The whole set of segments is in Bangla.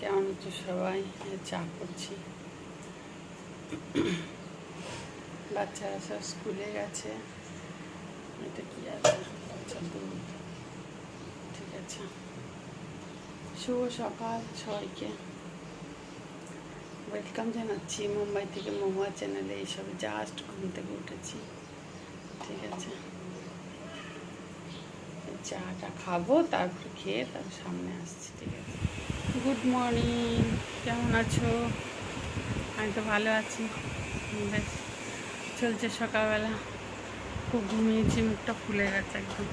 কেমন আছো সবাই? চা করছি। বাচ্চারা সব স্কুলে গেছে। এটা কি আছে ঠিক আছে। শুভ সকাল সবাইকে। ওয়েলকাম জানাচ্ছি মুম্বাই থেকে মহুয়া চ্যানেলে এইসব জাস্ট ঘুম থেকে উঠেছি। ঠিক আছে। চাটা খাব, তারপর খেয়ে তারপর সামনে আসছি। ঠিক আছে। গুড মর্নিং কেমন আছো? আমি তো ভালো আছি। বেশ, চলছে সকালবেলা। খুব ঘুমিয়েছি, মুখটা ফুলে গেছে একদম।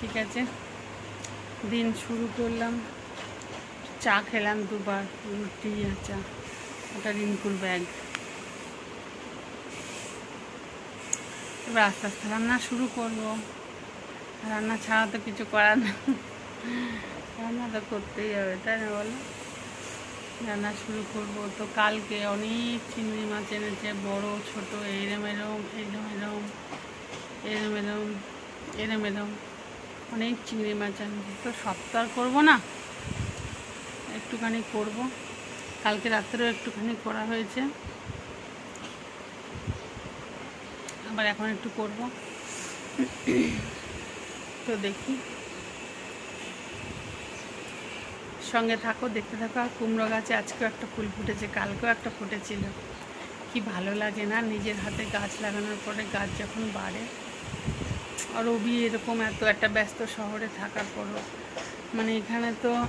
ঠিক আছে। দিন শুরু করলাম। চা খেলাম দুবার, রুটি আর চা। ওটা রিঙ্কুর ব্যাগ। এবার আস্তে আস্তে রান্না শুরু করব। রান্না ছাড়া তো কিছু করার নেই। রান্না তো করতেই হবে, তাই না বলো? রান্না শুরু করব তো কালকে অনেক চিংড়ি মাছ এনেছে, বড়, ছোট, এরম এরম এরম এরম এরম এরম এরম এরম। অনেক চিংড়ি মাছ এনেছে, তো আর করব না? একটুখানি করব। কালকে রাত্রেও একটুখানি করা হয়েছে। আবার এখন একটু করব। তো দেখি। সঙ্গে থাকো, দেখতে থাকো। আর কুমড়ো গাছে আজকেও একটা ফুল ফুটেছে, কালকেও একটা ফুটেছিল। কি ভালো লাগে না নিজের হাতে গাছ লাগানোর পরে গাছ যখন বাড়ে। আর রবি এরকম এত একটা ব্যস্ত শহরে থাকার পরও। মানে এখানে তো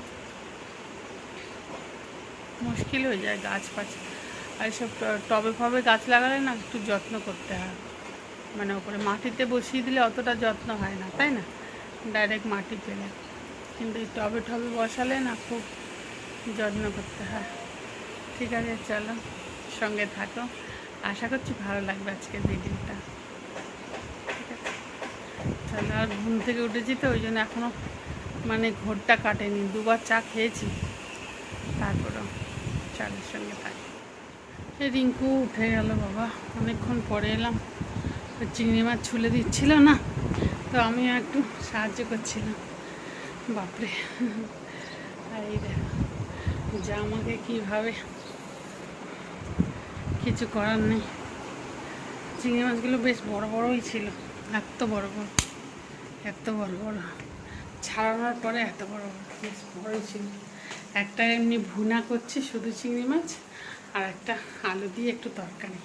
মুশকিল হয়ে যায় গাছ পাছ। আর এসব ট- টবে ফবে গাছ লাগালে না একটু যত্ন করতে হয়। মানে ওপরে মাটিতে বসিয়ে দিলে অতটা যত্ন হয় না, তাই না? ডাইরেক্ট মাটি পেলে কিন্তু এই টবে টবে বসালে না খুব যত্ন করতে হয়। ঠিক আছে, চলো সঙ্গে থাকো। আশা করছি ভালো লাগবে আজকের ভিডিওটা। ঠিক আছে? আর ঘুম থেকে উঠেছি তো, ওই জন্য এখনও মানে ঘোরটা কাটেনি। দুবার চা খেয়েছি, তারপরেও চালের সঙ্গে থাকি এই রিঙ্কু উঠে গেল বাবা, অনেকক্ষণ পরে এলাম। চিংড়ি মাছ ছুলে দিচ্ছিল না, তো আমিও একটু সাহায্য করছিলাম। বাপরে। আর এই যা আমাকে কীভাবে, কিছু করার নেই। চিংড়ি মাছগুলো বেশ বড় বড়ই ছিল, এত বড় বড়, এত বড় বড়। ছাড়ানোর পরে এত বড় বড়, বেশ বড়ই ছিল। একটা এমনি ভুনা করছি শুধু চিংড়ি মাছ, আর একটা আলু দিয়ে একটু তরকারি।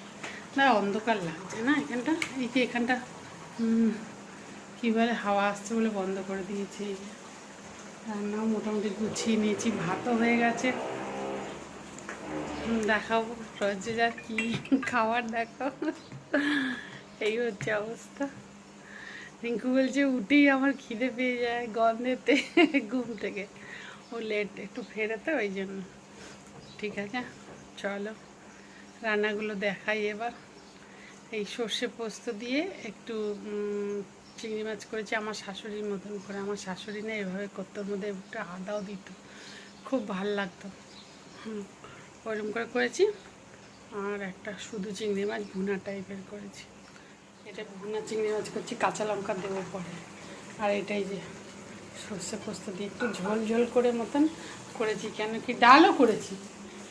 না, অন্ধকার লাগছে না এখানটা? এই যে এখানটা কী বলে, হাওয়া আসছে বলে বন্ধ করে দিয়েছি। এই। রান্নাও মোটামুটি গুছিয়ে নিয়েছি, ভাতও হয়ে গেছে। দেখাবো রোজে যা কি খাবার দেখাও এই হচ্ছে অবস্থা। রিঙ্কু বলছে, উঠেই আমার খিদে পেয়ে যায় গন্ধেতে ঘুম থেকে। ও লেট একটু ফেরাতে, ওই জন্য। ঠিক আছে, চলো। রান্নাগুলো দেখাই এবার। এই সর্ষে পোস্ত দিয়ে একটু চিংড়ি মাছ করেছি, আমার শাশুড়ির মতন করে। আমার শাশুড়ি না এভাবে করতো মধ্যে একটু আদাও দিত। খুব ভালো লাগতো। ওরকম করে করেছি। আর একটা শুধু চিংড়ি মাছ, ভুনা টাইপের করেছি। এটা ভুনা চিংড়ি মাছ করছি, কাঁচা লঙ্কা দেবো পরে। আর এটাই যে সর্ষে পোস্ত দিয়ে একটু ঝোল ঝোল করে মতন করেছি। কেন কি ডালও করেছি।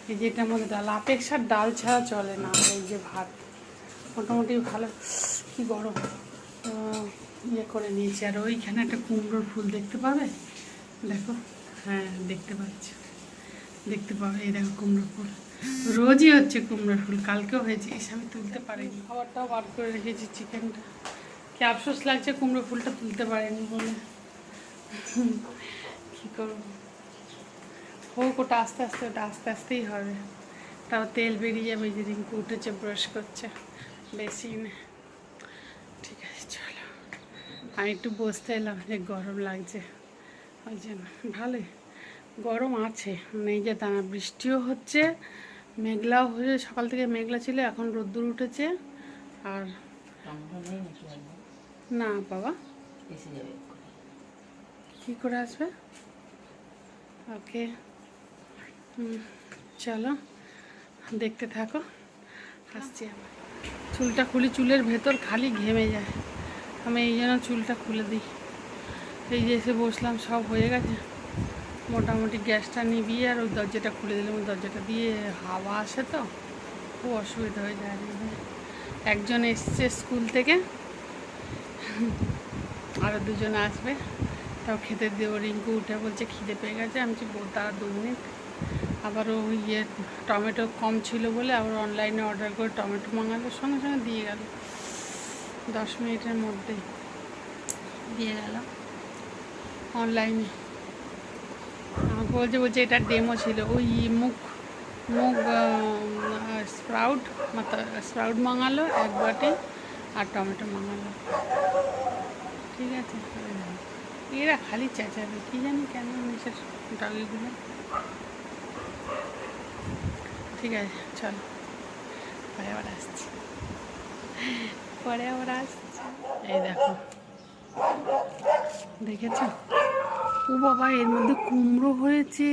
এই যে এটার মধ্যে ডাল আপেক্ষার ডাল ছাড়া চলে না। এই যে ভাত, মোটামুটি ভালো। কি গরম। তো ইয়ে করে নিয়েছি। আর ওইখানে একটা কুমড়োর ফুল দেখতে পাবে? দেখো। হ্যাঁ দেখতে পাচ্ছি। দেখতে পাবে। এই দেখো কুমড়ো ফুল। রোজই হচ্ছে কুমড়োর ফুল। কালকেও হয়েছে। এসে আমি তুলতে পারিনি। খাবারটাও বার করে রেখেছি চিকেনটা। কি আফসোস লাগছে কুমড়ো ফুলটা তুলতে পারিনি বলে। কী করব? হোক, ওটা আস্তে আস্তে, ওটা আস্তে আস্তেই হবে। তাও তেল বেরিয়ে যাবে যে রিঙ্কু উঠেছে, ব্রাশ করছে। বেশি না। ঠিক আছে। আমি একটু বসতে এলাম যে গরম লাগছে। ওই জন্য। ভালোই। গরম আছে। মানে এই যে দানা বৃষ্টিও হচ্ছে, মেঘলাও হয়ে সকাল থেকে মেঘলা ছিল, এখন রোদ্দুর উঠেছে। আর না বাবা। কী করে আসবে? ওকে। চলো। দেখতে থাকো। আসছি আবার। চুলটা খুলি, চুলের ভেতর খালি ঘেমে যায়। আমি এই জন্য চুলটা খুলে দিই। এই যে এসে বসলাম সব হয়ে গেছে। মোটামুটি গ্যাসটা নিবিয়ে আর ওই দরজাটা খুলে দিলাম। ওই দরজাটা দিয়ে হাওয়া আসে তো খুব অসুবিধা হয়ে যায়। একজন এসছে স্কুল থেকে আরও দুজন আসবে। তাও খেতে দেবো রিঙ্কু উঠে বলছে খিদে পেয়ে গেছে। আমি বলছি "বউ, তারা দু মিনিট। আবার ও ইয়ে টমেটো কম ছিল বলে আবার অনলাইনে অর্ডার করে টমেটো মাঙালো সঙ্গে সঙ্গে দিয়ে গেল। দশ মিনিটের মধ্যে দিয়ে গেল অনলাইনে আমাকে বলছে বলছে এটা ডেমো ছিল। ওই মুখ মুখ স্প্রাউট স্প্রাউট মাঙালো এক বাটি আর টমেটো মাঙালো ঠিক আছে? এরা খালি চেঁচাবে, কী জানি কেন নিচের ডগিগুলো ঠিক আছে, চলো। পরে আবার আসছি। পরে আবার আসছে। এই দেখো। দেখেছ? ও বাবা, এর মধ্যে কুমড়ো হয়েছে।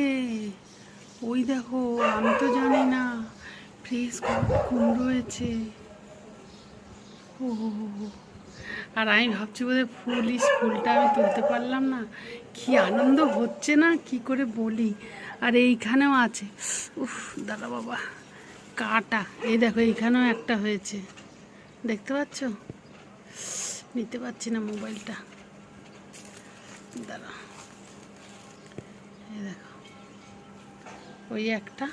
ওই দেখো, আমি তো জানি না। ফ্রেশ কুমড়ো হয়েছে। ও। আর আমি ভাবছি বোধহয় ফুলিস ফুলটা আমি তুলতে পারলাম না। কি আনন্দ হচ্ছে না, কি করে বলি? আর এইখানেও আছে। উফ, দাদা বাবা, কাটা। এই দেখো, এইখানেও একটা হয়েছে। দেখতে পাচ্ছ? নিতে পারছি না মোবাইলটা। দাঁড়া। এই দেখো। ওই একটা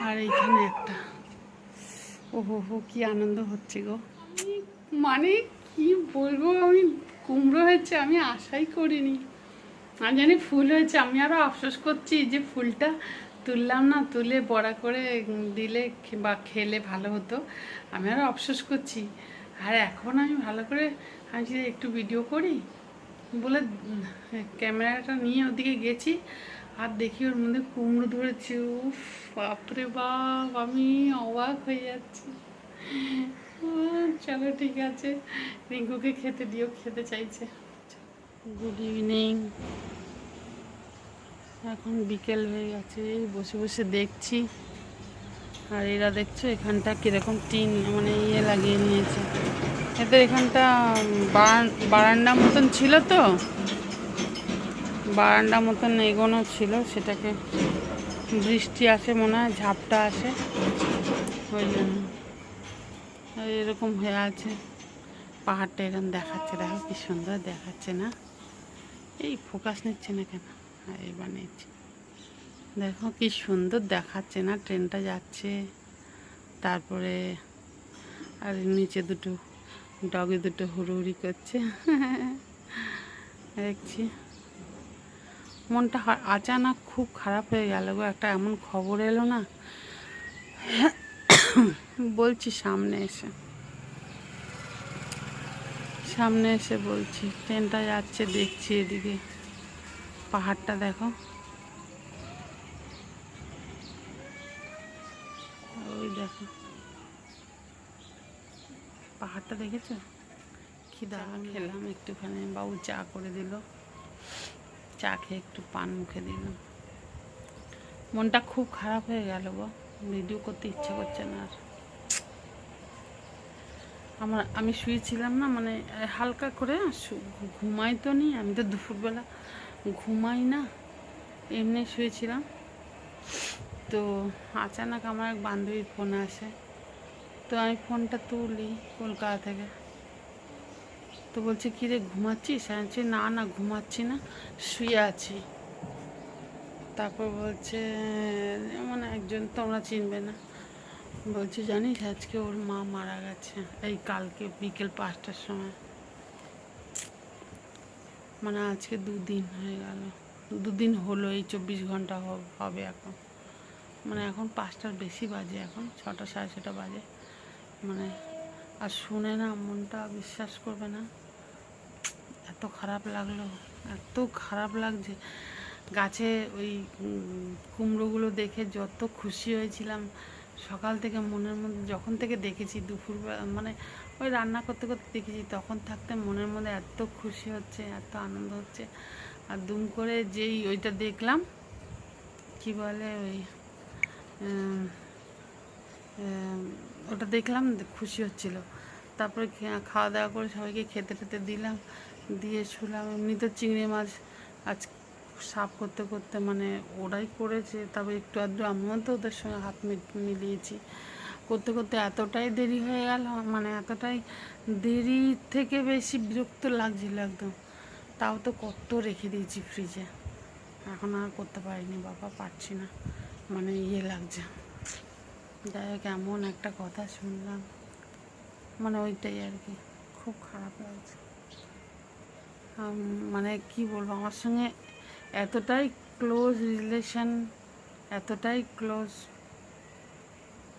আর এইখানে একটা। ও হো হো কি আনন্দ হচ্ছে গো। মানে কি বলব, আমি কুমড়ো হয়েছে, আমি আশাই করিনি। আমি জানি ফুল হয়েছে, আমি আরও আফসোস করছি যে ফুলটা তুললাম না, তুলে বড়া করে দিলে বা খেলে ভালো হতো। আমি আরও আফসোস করছি। আর এখন আমি ভালো করে, আমি একটু ভিডিও করি, বলে ক্যামেরাটা নিয়ে ওদিকে গেছি, আর দেখি ওর মধ্যে কুমড়ো ধরেছে। উফ, বাপরে বাপ, আমি অবাক হয়ে যাচ্ছি। চলো ঠিক আছে। রিঙ্কুকে খেতে দিও, খেতে চাইছে। গুড ইভিনিং এখন বিকেল হয়ে গেছে বসে বসে দেখছি। আর এরা দেখছ এখানটা কীরকম টিন মানে ইয়ে লাগিয়ে নিয়েছে। এদের এখানটা বারান- বারান্দা মতন ছিল তো। বারান্দা মতন এগোনো ছিল, সেটাকে বৃষ্টি আসে মনে হয়, ঝাপটা আসে। ওই জন্য। এরকম হয়ে আছে। পাহাড়টা এরকম দেখাচ্ছে, দেখো কি সুন্দর দেখাচ্ছে না। এই ফোকাস নিচ্ছে না কেন? এবার নিচ্ছে দেখো কি সুন্দর দেখাচ্ছে না, ট্রেনটা যাচ্ছে। তারপরে আর নিচে দুটো, ডগে দুটো হুড়ুহুড়ি করছে। দেখছি। মনটা আচানক খুব খারাপ হয়ে গেল গো, একটা এমন খবর এলো না। বলছি সামনে এসে। সামনে এসে বলছি, ট্রেনটা যাচ্ছে, দেখছি এদিকে। পাহাড়টা দেখো। ওই দেখো। পাহাড়টা দেখেছ? কি দারুণ খেলাম একটুখানি বাবু চা করে দিল। চা খেয়ে একটু পান মুখে দিলাম মনটা খুব খারাপ হয়ে গেল গো। ভিডিও করতে ইচ্ছে করছে না আর। আমার আমি শুয়েছিলাম না মানে হালকা করে ঘুমাই তো নি। আমি তো দুপুরবেলা ঘুমাই না, এমনি শুয়েছিলাম। তো আচানক আমার এক বান্ধবীর ফোন আসে। তো আমি ফোনটা তুলি কলকাতা থেকে। তো বলছে, কী রে, ঘুমাচ্ছিস? আমি বলছি, না না, ঘুমাচ্ছি না, শুয়ে আছি। তারপর বলছে এমন একজন তোমরা চিনবে না। বলছে, জানিস, আজকে ওর মা মারা গেছে, এই কালকে বিকেল পাঁচটার সময়। মানে আজকে দুদিন হয়ে গেল। দুদিন হলো, এই চব্বিশ ঘণ্টা হবে এখন। মানে এখন পাঁচটার বেশি বাজে এখন, ছটা সাড়ে ছটা বাজে। মানে আর শুনে না, মনটা বিশ্বাস করবে না। এত খারাপ লাগল, এত খারাপ লাগছে। গাছে ওই কুমড়োগুলো দেখে যত খুশি হয়েছিলাম। সকাল থেকে মনের মধ্যে, যখন থেকে দেখেছি দুপুরবেলা মানে ওই রান্না করতে করতে দেখেছি, তখন থাকতে মনের মধ্যে এত খুশি হচ্ছে, এত আনন্দ হচ্ছে। আর দুম করে যেই ওইটা দেখলাম, কি বলে ওই ওটা দেখলাম খুশি হচ্ছিল। তারপরে খাওয়া দাওয়া করে সবাইকে খেতে টেতে দিলাম, দিয়ে শুলাম। এমনি তো চিংড়ি মাছ আজ সাফ করতে করতে মানে ওরাই করেছে, তবে একটু আধটু আমিও তো ওদের সঙ্গে হাত মিলিয়েছি। করতে করতে এতটাই দেরি হয়ে গেল মানে এতটাই দেরি থেকে বেশি বিরক্ত লাগছিল একদম। তাও তো কত রেখে দিয়েছি ফ্রিজে এখন আর করতে পারিনি, বাবা পারছি না মানে ইয়ে লাগছে। যাই হোক, এমন একটা কথা শুনলাম। মানে ওইটাই আর কি, খুব খারাপ লাগছে। মানে কি বলব, আমার সঙ্গে এতটাই ক্লোজ রিলেশন এতটাই ক্লোজ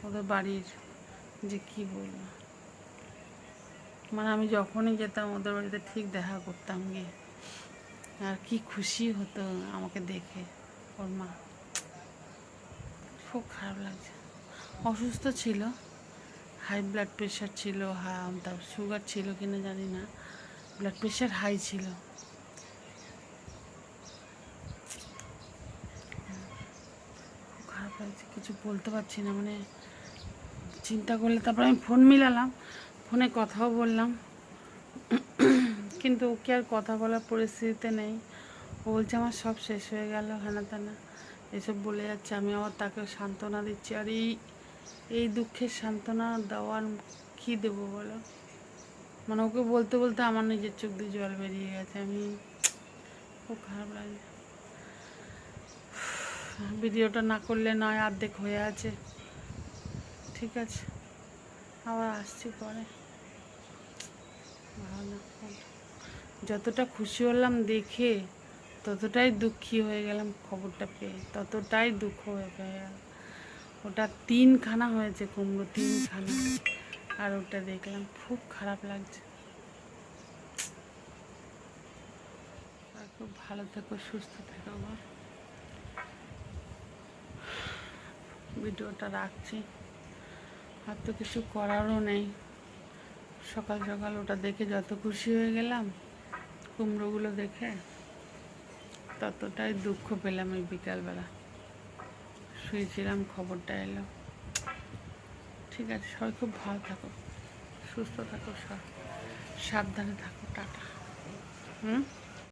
ওদের বাড়ির যে কি বলব? মানে আমি যখনই যেতাম ওদের বাড়িতে ঠিক দেখা করতাম গিয়ে। আর কি খুশি হতো আমাকে দেখে ওর মা। খুব খারাপ লাগছে। অসুস্থ ছিল হাই ব্লাড প্রেশার ছিল, হা তারপর সুগার ছিল কিনা জানি না। ব্লাড প্রেশার হাই ছিল। খারাপ লাগছে, কিছু বলতে পারছি না মানে চিন্তা করলে তারপর আমি ফোন মিলালাম, ফোনে কথাও বললাম। কিন্তু ওকে আর কথা বলার পরিস্থিতিতে নেই। ও বলছে, আমার সব শেষ হয়ে গেল, হেনা তেনা। এসব বলে যাচ্ছে, আমি আবার তাকে সান্ত্বনা দিচ্ছি। আর এই এই দুঃখের সান্ত্বনা দেওয়ার কী দেবো বলো? মানে ওকে বলতে বলতে আমার নিজের চোখ দিয়ে জল বেরিয়ে গেছে। আমি খুব খারাপ লাগে। ভিডিওটা না করলে নয়, অর্ধেক হয়ে আছে। ঠিক আছে। আবার আসছি পরে। ভালো যতটা খুশি হলাম দেখে ততটাই দুঃখী হয়ে গেলাম খবরটা পেয়ে। ততটাই দুঃখ হয়ে গেল ওটা তিনখানা হয়েছে কুমড়ো, তিনখানা। আর ওটা দেখলাম খুব খারাপ লাগছে। খুব ভালো থেকো, সুস্থ থেকো আমার ভিডিওটা রাখছি। আর তো কিছু করারও নেই। সকাল সকাল ওটা দেখে যত খুশি হয়ে গেলাম, কুমড়োগুলো দেখে ততটাই দুঃখ পেলাম এই বিকালবেলা। শুয়েছিলাম, খবরটা এলো। ঠিক আছে, সবাই খুব ভালো থাকো, সুস্থ থাকো সব সাবধানে থাকো, টাটা। হুম?